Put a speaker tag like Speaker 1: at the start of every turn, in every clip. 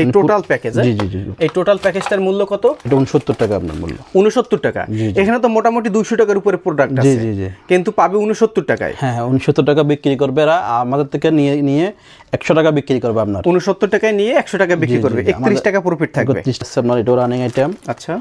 Speaker 1: এই total package
Speaker 2: জি জি জি।
Speaker 1: এই total প্যাকেজটার মূল্য কত?
Speaker 2: এটা উনসত্তর টাকা আপনার মূল্য।
Speaker 1: উনসত্তর টাকা। এখানে তো মোটামুটি দুইশো টাকার উপরে প্রোডাক্ট
Speaker 2: জি জি জি।
Speaker 1: কিন্তু পাবে উনসত্তর টাকায়।
Speaker 2: হ্যাঁ হ্যাঁ উনসত্তর টাকা বিক্রি করবে এরা। আমাদের থেকে নিয়ে নিয়ে একশো টাকা বিক্রি করবে আপনার।
Speaker 1: উনসত্তর টাকায় নিয়ে একশো টাকা বিক্রি করবে। একত্রিশ টাকা প্রফিট থাকবে।
Speaker 2: আপনার এটা রানিং আইটেম
Speaker 1: আচ্ছা।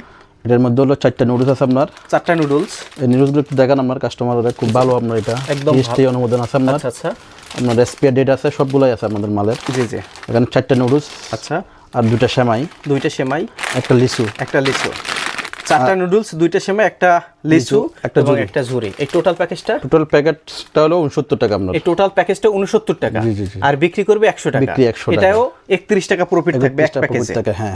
Speaker 2: এটার মধ্যে হলো চারটা নুডলস আছে আপনার।
Speaker 1: চারটা নুডলস
Speaker 2: এই নুডলসগুলো একটু দেখান আপনার কাস্টমাররা খুব ভালো আপনার এটা।
Speaker 1: একদম
Speaker 2: জিএসটি অনুমোদন আছে আপনার।
Speaker 1: আচ্ছা আচ্ছা।
Speaker 2: আপনার এসপিআর ডেট আছে সবগুলাই আছে আমাদের মালের।
Speaker 1: জি জি।
Speaker 2: এখানে চারটা নুডলস
Speaker 1: আচ্ছা।
Speaker 2: আর দুটা সেমাই।
Speaker 1: দুইটা সেমাই।
Speaker 2: একটা লিচু।
Speaker 1: একটা লিচু। চারটা নুডলস দুইটা সেমাই একটা লিচু
Speaker 2: একটা
Speaker 1: এবং একটা ঝুরি। এই টোটাল প্যাকেজটা
Speaker 2: টোটাল প্যাকেটটা হলো উনসত্তর টাকা আপনার।
Speaker 1: এই টোটাল প্যাকেজটা উনসত্তর টাকা।
Speaker 2: জি, জি, জি।
Speaker 1: আর বিক্রি করবে একশো টাকা।
Speaker 2: বিক্রি 100 টাকা।
Speaker 1: এটাও একত্রিশ টাকা প্রফিট থাকবে এক
Speaker 2: 31
Speaker 1: প্যাকেজে
Speaker 2: টাকা হ্যাঁ।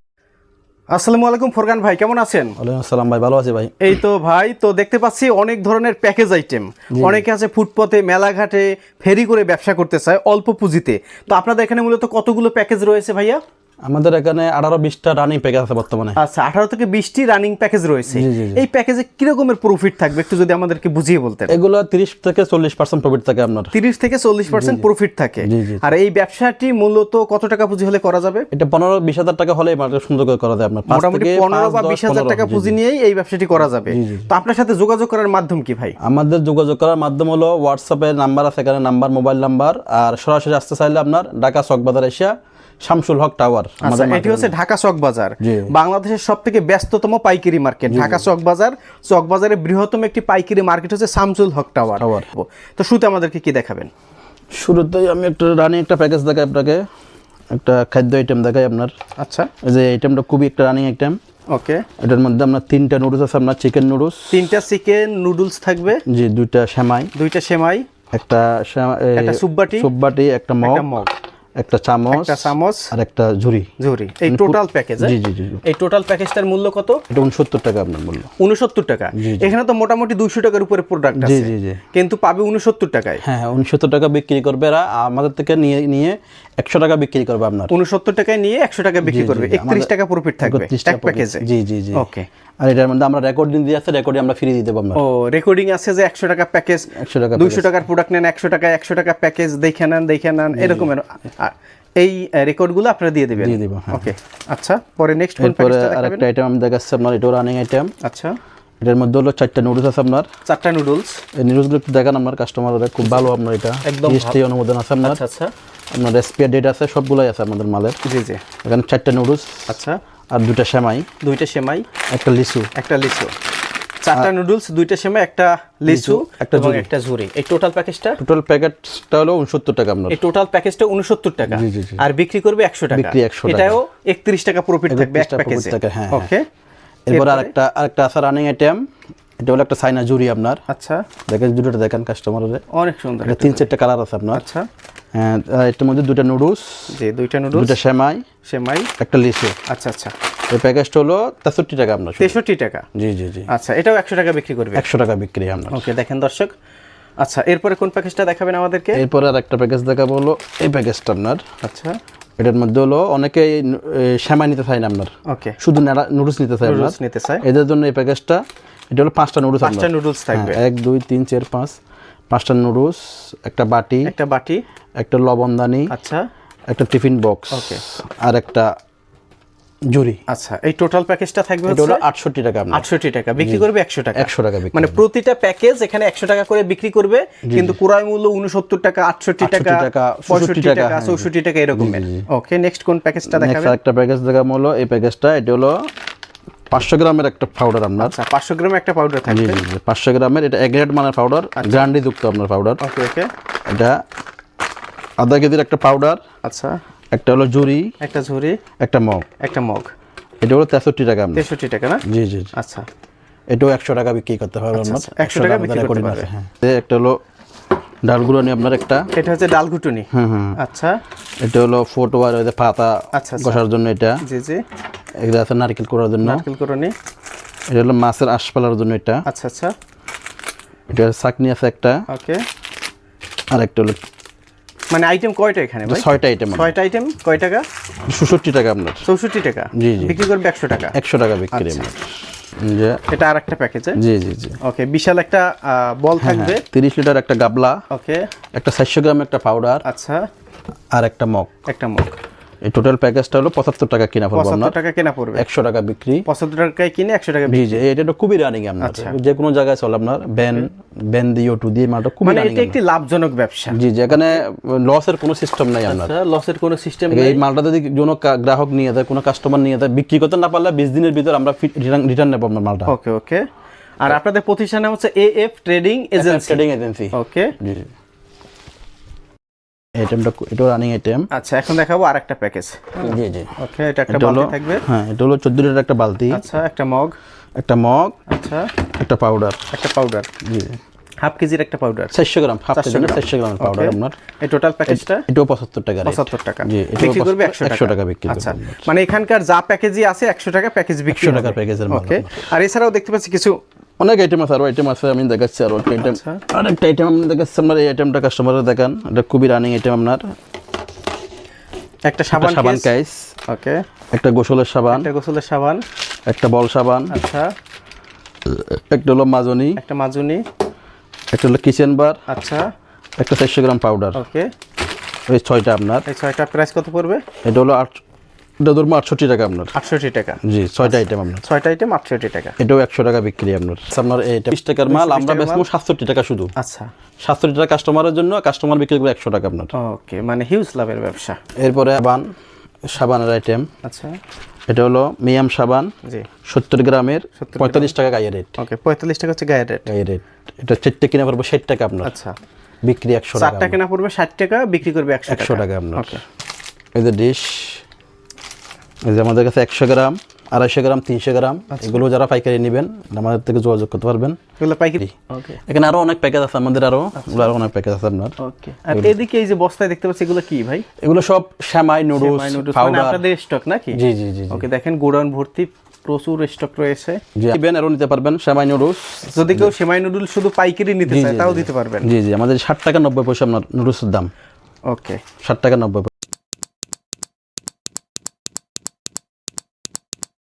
Speaker 1: আসসালামু আলাইকুম ফোরকান ভাই কেমন আছেন?
Speaker 2: ওয়ালাইকুম আসসালাম ভাই ভালো আছি ভাই।
Speaker 1: এই তো ভাই তো দেখতে পাচ্ছি অনেক ধরনের প্যাকেজ আইটেম অনেকে আছে ফুটপথে মেলাঘাটে ফেরি করে ব্যবসা করতে চায় অল্প পুঁজিতে। তো আপনাদের এখানে মূলত কতগুলো প্যাকেজ রয়েছে ভাইয়া?
Speaker 2: আমাদের এখানে আঠারো বিশটা রানিং প্যাকেজ আছে বর্তমানে।
Speaker 1: আচ্ছা আঠারো থেকে বিশটি রানিং প্যাকেজ রয়েছে। এই প্যাকেজে কিরকমের প্রফিট থাকবে? একটু যদি আমাদেরকে বুঝিয়ে বলতেন।
Speaker 2: এগুলো তিরিশ থেকে চল্লিশ পার্সেন্ট প্রফিট থাকে আপনার।
Speaker 1: তিরিশ থেকে চল্লিশ পার্সেন্ট প্রফিট থাকে। আর এই ব্যবসাটি মূলত কত টাকা পুঁজি হলে করা যাবে?
Speaker 2: এটা পনেরো বিশ হাজার টাকা হলে মার্কেট সুন্দর করে করা যায় আপনার।
Speaker 1: মোটামুটি পনেরো বা বিশ হাজার টাকা পুঁজি নিয়েই এই ব্যবসাটি করা যাবে। তো আপনার সাথে যোগাযোগ করার মাধ্যম কি ভাই?
Speaker 2: আমাদের যোগাযোগ করার মাধ্যম হলো হোয়াটসঅ্যাপে নাম্বার আছে এখানে নাম্বার মোবাইল নাম্বার আর সরাসরি আসতে চাইলে আপনার ঢাকা চকবাজার এসিয়া শামসুল হক টাওয়ার
Speaker 1: আচ্ছা এটি হচ্ছে ঢাকা চক বাজার। বাংলাদেশের সব থেকে ব্যস্ততম পাইকারি মার্কেট। ঢাকা চক বাজার চক বাজারের বৃহত্তম একটি পাইকারি মার্কেট হচ্ছে শামসুল হক টাওয়ার।
Speaker 2: টাওয়ার।
Speaker 1: তো শুরুতে আমাদেরকে কি দেখাবেন?
Speaker 2: শুরুতেই আমি একটা রানিং একটা প্যাকেজ দেখাই আপনাকে। একটা খাদ্য আইটেম দেখাই আপনার।
Speaker 1: আচ্ছা।
Speaker 2: যে আইটেমটা খুবই একটা রানিং আইটেম
Speaker 1: ওকে।
Speaker 2: এটার মধ্যে আপনার তিনটা নুডলস আছে আপনার চিকেন নুডলস
Speaker 1: তিনটা চিকেন নুডলস থাকবে।
Speaker 2: জি দুইটা সেমাই।
Speaker 1: দুইটা সেমাই।
Speaker 2: একটা
Speaker 1: একটা সুপবাটি
Speaker 2: সুপবাটি একটা মগ।
Speaker 1: একটা মগ।
Speaker 2: একটা চামচ
Speaker 1: একটা চামচ
Speaker 2: আর একটা ঝুড়ি।
Speaker 1: ঝুরি এই টোটাল প্যাকেজ
Speaker 2: জি জি জি জি।
Speaker 1: এই টোটাল প্যাকেজটার মূল্য কত?
Speaker 2: এটা উনসত্তর টাকা আপনার মূল্য।
Speaker 1: উনসত্তর টাকা। এখানে তো মোটামুটি দুইশো টাকার উপরে প্রোডাক্ট আছে।
Speaker 2: জি জি।
Speaker 1: কিন্তু পাবে উনসত্তর টাকায়।
Speaker 2: হ্যাঁ হ্যাঁ উনসত্তর টাকা বিক্রি করবে এরা। আমাদের থেকে নিয়ে নিয়ে একশো টাকা বিক্রি করবে আপনার।
Speaker 1: উনসত্তর টাকায় নিয়ে একশো টাকা বিক্রি করবে। একত্রিশ টাকা প্রফিট থাকবে।
Speaker 2: 31
Speaker 1: এক প্যাকেজে
Speaker 2: জি জি জি।
Speaker 1: ওকে
Speaker 2: আর এটার মধ্যে আমরা রেকর্ডিং দিয়ে আছে রেকর্ডিং আমরা ফ্রি দিয়ে দেবো আপনার।
Speaker 1: ও রেকর্ডিং আছে যে একশো টাকা প্যাকেজ
Speaker 2: একশো টাকা
Speaker 1: দুইশো টাকার প্রোডাক্ট নেন একশো টাকা একশো টাকা প্যাকেজ দেখে নেন দেখে নেন এরকমের। আ- এই রেকর্ডগুলো আপনারা দিয়ে দেবেন?
Speaker 2: দিয়ে দেবো, হ্যাঁ।
Speaker 1: ওকে আচ্ছা পরে নেক্সট কোন প্যাকেজটা
Speaker 2: আরেকটা আইটেম আমি দেখাচ্ছি আপনার এটাও রানিং আইটেম
Speaker 1: আচ্ছা।
Speaker 2: এটার মধ্যে হলো চারটা নুডলস আছে আপনার।
Speaker 1: চারটা নুডলস
Speaker 2: এই নুডলসগুলো একটু দেখান আপনার কাস্টমাররা খুব ভালো আপনার এটা।
Speaker 1: একদম
Speaker 2: অনুমোদন আছে আপনার।
Speaker 1: আচ্ছা আচ্ছা।
Speaker 2: আপনার এসপিআর ডেট আছে সবগুলাই আছে আমাদের মালের।
Speaker 1: জি জি।
Speaker 2: এখানে চারটা নুডলস
Speaker 1: আচ্ছা।
Speaker 2: আর দুটা সেমাই।
Speaker 1: দুইটা সেমাই।
Speaker 2: একটা লিচু।
Speaker 1: একটা লিচু। চারটা নুডলস দুইটা সেমাই একটা লিচু
Speaker 2: একটা
Speaker 1: এবং একটা ঝুরি। এই টোটাল প্যাকেজটা
Speaker 2: টোটাল প্যাকেটটা হলো উনসত্তর টাকা আপনার
Speaker 1: এই টোটাল প্যাকেজটা উনসত্তর টাকা। আর বিক্রি করবে একশো টাকা।
Speaker 2: বিক্রি 100 টাকা।
Speaker 1: এটাও একত্রিশ টাকা প্রফিট থাকবে এক প্যাকেজে
Speaker 2: হ্যাঁ,
Speaker 1: ওকে
Speaker 2: এরপর আরেকটা আরেকটা আছে রানিং আইটেম এটা হলো একটা চাইনা জুড়ি আপনার।
Speaker 1: আচ্ছা।
Speaker 2: দেখেন দুটোটা দেখেন কাস্টমারের
Speaker 1: অনেক সুন্দর
Speaker 2: এটা তিন চারটা কালার আছে আপনার।
Speaker 1: আচ্ছা।
Speaker 2: হ্যাঁ এটার মধ্যে দুটা নুডলস
Speaker 1: জি দুইটা নুডলস
Speaker 2: দুটা সেমাই
Speaker 1: সেমাই।
Speaker 2: একটা লিচু।
Speaker 1: আচ্ছা আচ্ছা।
Speaker 2: এই প্যাকেজটা হলো তেষট্টি টাকা আপনার।
Speaker 1: তেষট্টি টাকা?
Speaker 2: জি জি জি।
Speaker 1: আচ্ছা এটাও একশো টাকা বিক্রি করবে?
Speaker 2: একশো টাকা বিক্রি আপনার।
Speaker 1: ওকে দেখেন দর্শক। আচ্ছা এরপরে কোন প্যাকেজটা দেখাবেন আমাদেরকে?
Speaker 2: এরপরে আর একটা প্যাকেজ দেখাবো হলো এই প্যাকেজটা আপনার।
Speaker 1: আচ্ছা।
Speaker 2: এটার মধ্যে হলো অনেকে সেমাই নিতে চায় না আপনার।
Speaker 1: ওকে।
Speaker 2: শুধু নুডলস নিতে চায়
Speaker 1: নুডলস নিতে চায়।
Speaker 2: এদের জন্য এই প্যাকেজটা এটা হলো পাঁচটা নুডলস
Speaker 1: পাঁচটা নুডলস থাকবে।
Speaker 2: এক দুই তিন চার পাঁচ। পাঁচটা নুডলস একটা বাটি
Speaker 1: একটা বাটি।
Speaker 2: একটা লবণদানি
Speaker 1: আচ্ছা।
Speaker 2: একটা টিফিন বক্স
Speaker 1: ওকে।
Speaker 2: আর একটা জুড়ি
Speaker 1: আচ্ছা এই টোটাল প্যাকেজটা থাকবে
Speaker 2: হলো
Speaker 1: হচ্ছে
Speaker 2: আটষট্টি টাকা
Speaker 1: আটষট্টি টাকা। বিক্রি করবে একশো টাকা।
Speaker 2: একশো টাকা বিক্রি
Speaker 1: মানে প্রতিটা প্যাকেজ এখানে একশো টাকা করে বিক্রি করবে কিন্তু ক্রয় মূল্য উনসত্তর টাকা আটষট্টি টাকা
Speaker 2: 68 টাকা,
Speaker 1: পঁয়ষট্টি
Speaker 2: 65 টাকা, হ্যাঁ,
Speaker 1: চৌষট্টি টাকা এরকমের ওকে নেক্সট কোন প্যাকেজটা দেখাবেন?
Speaker 2: একটা প্যাকেজ দেখাবো হলো এই প্যাকেজটা এটা হলো পাঁচশো গ্রামের একটা পাউডার আপনার।
Speaker 1: আচ্ছা পাঁচশো গ্রামের একটা পাউডার থাকবে।
Speaker 2: পাঁচশো গ্রামের এটা এক গ্রেড মানের পাউডার গ্রান্ডি যুক্ত আপনার পাউডার
Speaker 1: ওকে ওকে
Speaker 2: এটা আধা কেজির একটা পাউডার
Speaker 1: আচ্ছা।
Speaker 2: একটা হলো জুড়ি
Speaker 1: একটা ঝুড়ি
Speaker 2: একটা মগ।
Speaker 1: একটা মগ।
Speaker 2: এটা হলো তেষট্টি টাকা
Speaker 1: তেষট্টি টাকা না?
Speaker 2: জি জি
Speaker 1: আচ্ছা।
Speaker 2: এটাও একশো টাকা বিক্রি করতে পারবে আপনার।
Speaker 1: আচ্ছা, 100 টাকা বিক্রি করতে পারবে।
Speaker 2: হ্যাঁ। একটা হলো ডালগুলো নিয়ে আপনার একটা
Speaker 1: এটা হচ্ছে ডাল ঘুটুনি
Speaker 2: হুম হুম।
Speaker 1: আচ্ছা।
Speaker 2: এটা হলো ফোটো আর ওই যে পাতা
Speaker 1: আচ্ছা, আচ্ছা।
Speaker 2: বসার জন্য এটা।
Speaker 1: জি জি।
Speaker 2: এটা আছে নারকেল করার জন্য।
Speaker 1: নারকেল করনি
Speaker 2: এটা হলো মাছের আশপালার জন্য এটা।
Speaker 1: আচ্ছা আচ্ছা।
Speaker 2: এটা চাকনি আছে একটা।
Speaker 1: ওকে।
Speaker 2: আর একটা হলো
Speaker 1: মানে আইটেম কয়টা এখানে ভাই?
Speaker 2: ছয়টা আইটেম
Speaker 1: ছয়টা আইটেম কয় টাকা?
Speaker 2: ষষট্টি টাকা আপনার।
Speaker 1: চৌষট্টি টাকা?
Speaker 2: জি, জি।
Speaker 1: বিক্রি করবে একশো টাকা?
Speaker 2: একশো টাকা বিক্রি
Speaker 1: আচ্ছা।
Speaker 2: আপনার। যে
Speaker 1: এটা আর একটা প্যাকেজে
Speaker 2: জি জি জি।
Speaker 1: ওকে বিশাল একটা বল থাকবে।
Speaker 2: তিরিশ লিটার একটা গাবলা
Speaker 1: ওকে
Speaker 2: একটা চারশো গ্রাম একটা পাউডার
Speaker 1: আচ্ছা।
Speaker 2: আর একটা মগ।
Speaker 1: একটা মুখ
Speaker 2: এই টোটাল প্যাকেজটা হলো পঁচাত্তর টাকা কিনা পড়ব আপনার
Speaker 1: পঁচাত্তর টাকা কেনা পড়বে।
Speaker 2: একশো টাকা বিক্রি।
Speaker 1: পঁচাত্তর টাকায় কিনে একশো টাকা
Speaker 2: জি জি এটা তো খুবই রানিং আপনার যে কোনো জায়গায় চলে আপনার ব্যান ব্যান দিয়ে টু দিয়ে মালটা খুবই
Speaker 1: মানে এটা একটি লাভজনক ব্যবসা।
Speaker 2: জি জি এখানে লসের কোনো সিস্টেম নাই আপনার।
Speaker 1: লসের কোনো সিস্টেম নাই
Speaker 2: এই মালটা যদি কোনো গ্রাহক নিয়ে যায় কোনো কাস্টমার নিয়ে যায় বিক্রি করতে না পারলে বিশ দিনের ভিতর আমরা রিটার্ন নেব আপনার মালটা।
Speaker 1: ওকে ওকে আর আপনাদের প্রতিষ্ঠানে হচ্ছে A F trading agency
Speaker 2: trading agency
Speaker 1: okay
Speaker 2: জি জি। আইটেমটা এটাও রানিং আইটেম
Speaker 1: আচ্ছা এখন দেখাবো আর একটা প্যাকেজ
Speaker 2: জি জি।
Speaker 1: ওকে এটা একটা বালতি থাকবে।
Speaker 2: হ্যাঁ এটা হলো চোদ্দ লিটার একটা বালতি।
Speaker 1: আচ্ছা একটা মগ।
Speaker 2: একটা মগ
Speaker 1: আচ্ছা।
Speaker 2: একটা পাউডার
Speaker 1: একটা পাউডার
Speaker 2: জি।
Speaker 1: হাফ কেজির একটা পাউডার
Speaker 2: চারশো গ্রাম হাফ কেজি
Speaker 1: গ্রাম।
Speaker 2: চারশো গ্রাম পাউডার আপনার।
Speaker 1: এই টোটাল প্যাকেজটা
Speaker 2: এটাও পঁচাত্তর টাকা rate।
Speaker 1: পঁচাত্তর টাকা।
Speaker 2: জি এটাও
Speaker 1: বিক্রি করবে একশো টাকা
Speaker 2: একশো টাকা? বিক্রি
Speaker 1: আচ্ছা। মানে এখানকার যা প্যাকেজই আছে একশো টাকা প্যাকেজ বিক্রি
Speaker 2: 100 টাকার প্যাকেজের মাল
Speaker 1: ওকে আর এছাড়াও দেখতে পাচ্ছি কিছু
Speaker 2: অনেক আইটেম আছে আরও আইটেম আছে আমি দেখাচ্ছি আরও একটা আইটেম
Speaker 1: আচ্ছা।
Speaker 2: আরেকটা আইটেম আপনি দেখাচ্ছি আপনার এই আইটেমটা কাস্টমারে দেখান। এটা খুবই রানিং আইটেম আপনার।
Speaker 1: একটা সাবান
Speaker 2: সাবান
Speaker 1: কেস ওকে।
Speaker 2: একটা গোসলের সাবান।
Speaker 1: একটা গোসলের সাবান।
Speaker 2: একটা বল সাবান।
Speaker 1: আচ্ছা।
Speaker 2: একটা হলো মাজনি।
Speaker 1: একটা মাজুনি।
Speaker 2: একটা হলো কিচেন বার
Speaker 1: আচ্ছা।
Speaker 2: একটা চারশো গ্রাম পাউডার
Speaker 1: ওকে।
Speaker 2: ওই ছয়টা আপনার।
Speaker 1: এই ছয়টা প্রাইস কত পড়বে?
Speaker 2: এটা হলো আট এটা ধরুন আটষট্টি টাকা আপনার।
Speaker 1: আটষট্টি টাকা।
Speaker 2: জি ছয়টা আইটেম আপনার।
Speaker 1: ছয়টা আইটেম আটষট্টি টাকা।
Speaker 2: এটাও একশো টাকা বিক্রি আপনার। আপনার এটা বিশ টাকার মাল আমরা বেচবো সাতষট্টি টাকা শুধু।
Speaker 1: আচ্ছা।
Speaker 2: সাতষট্টি টাকা কাস্টমারের জন্য কাস্টমার বিক্রি করবে একশো টাকা আপনার।
Speaker 1: ওকে মানে হিউজ লাভের ব্যবসা।
Speaker 2: এরপরে সাবান সাবানের আইটেম
Speaker 1: আচ্ছা।
Speaker 2: এটা হলো মিয়াম সাবান
Speaker 1: জি।
Speaker 2: সত্তর গ্রামের পঁয়তাল্লিশ টাকা গায়ে রেট
Speaker 1: ওকে পঁয়তাল্লিশ টাকা হচ্ছে গায়ের রেট
Speaker 2: গায়ে রেট এটা চারটে কিনে পারব ষাট টাকা আপনার।
Speaker 1: আচ্ছা।
Speaker 2: বিক্রি একশো টাকা
Speaker 1: কেনা পড়বে ষাট টাকা বিক্রি করবে একশো
Speaker 2: একশো
Speaker 1: টাকা।
Speaker 2: আপনার।
Speaker 1: ওকে
Speaker 2: এই যে ডিশ যে আমাদের কাছে একশো গ্রাম আড়াইশো গ্রাম তিনশো গ্রাম
Speaker 1: আচ্ছা।
Speaker 2: এগুলো যারা পাইকারি নেবেন আমাদের থেকে যোগাযোগ করতে পারবেন।
Speaker 1: পাইকারি?
Speaker 2: এখানে আরও অনেক প্যাকেজ আছে আমাদের আরও আরও অনেক প্যাকেজ আছে আপনার।
Speaker 1: আর এদিকে এই যে বস্তায় দেখতে পাচ্ছি এগুলো কি ভাই?
Speaker 2: এগুলো সব শ্যামাই নুডলস
Speaker 1: নুডলস মানে আপনাদের স্টক নাকি?
Speaker 2: জি জি জি।
Speaker 1: ওকে দেখেন গোডাউন ভর্তি প্রচুর স্টক রয়েছে।
Speaker 2: আরও নিতে পারবেন শ্যামাই নুডলস
Speaker 1: যদি কেউ সেমাই নুডল শুধু পাইকারি নিতে চায় তাও দিতে পারবেন।
Speaker 2: জি জি আমাদের ষাট টাকা নব্বই পয়সা আপনার নুডলসের দাম।
Speaker 1: ওকে
Speaker 2: ষাট টাকা নব্বই